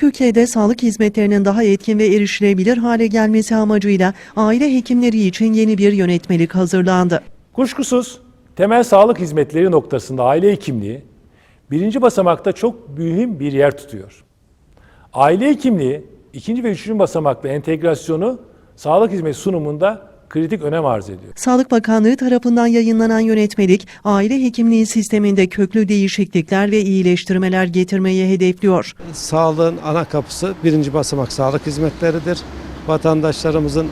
Türkiye'de sağlık hizmetlerinin daha etkin ve erişilebilir hale gelmesi amacıyla aile hekimleri için yeni bir yönetmelik hazırlandı. Kuşkusuz temel sağlık hizmetleri noktasında aile hekimliği birinci basamakta çok mühim bir yer tutuyor. Aile hekimliği ikinci ve üçüncü basamakta entegrasyonu sağlık hizmeti sunumunda kritik önem arz ediyor. Sağlık Bakanlığı tarafından yayınlanan yönetmelik, aile hekimliği sisteminde köklü değişiklikler ve iyileştirmeler getirmeyi hedefliyor. Sağlığın ana kapısı birinci basamak sağlık hizmetleridir. Vatandaşlarımızın,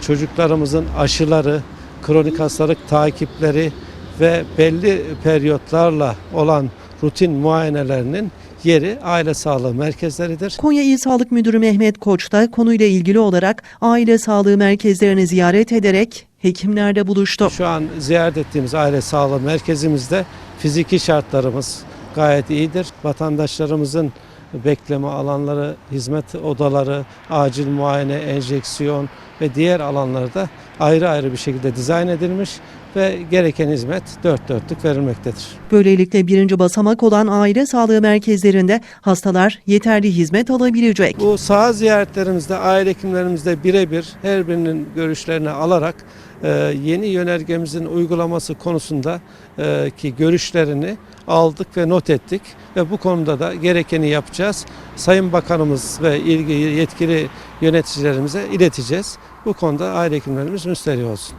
çocuklarımızın aşıları, kronik hastalık takipleri ve belli periyotlarla olan rutin muayenelerinin yeri aile sağlığı merkezleridir. Konya İl Sağlık Müdürü Mehmet Koç da konuyla ilgili olarak aile sağlığı merkezlerini ziyaret ederek hekimlerle buluştu. Şu an ziyaret ettiğimiz aile sağlığı merkezimizde fiziki şartlarımız gayet iyidir. Vatandaşlarımızın bekleme alanları, hizmet odaları, acil muayene, enjeksiyon ve diğer alanlarda ayrı ayrı bir şekilde dizayn edilmiş ve gereken hizmet dört dörtlük verilmektedir. Böylelikle birinci basamak olan aile sağlığı merkezlerinde hastalar yeterli hizmet alabilecek. Bu saha ziyaretlerimizde aile hekimlerimizde birebir her birinin görüşlerini alarak e, yeni yönergemizin uygulaması konusunda e, ki görüşlerini aldık ve not ettik ve bu konuda da gerekeni yapacağız. Sayın Bakanımız ve ilgili yetkili yöneticilerimize ileteceğiz. Bu konuda aile hekimlerimiz müsterih olsun.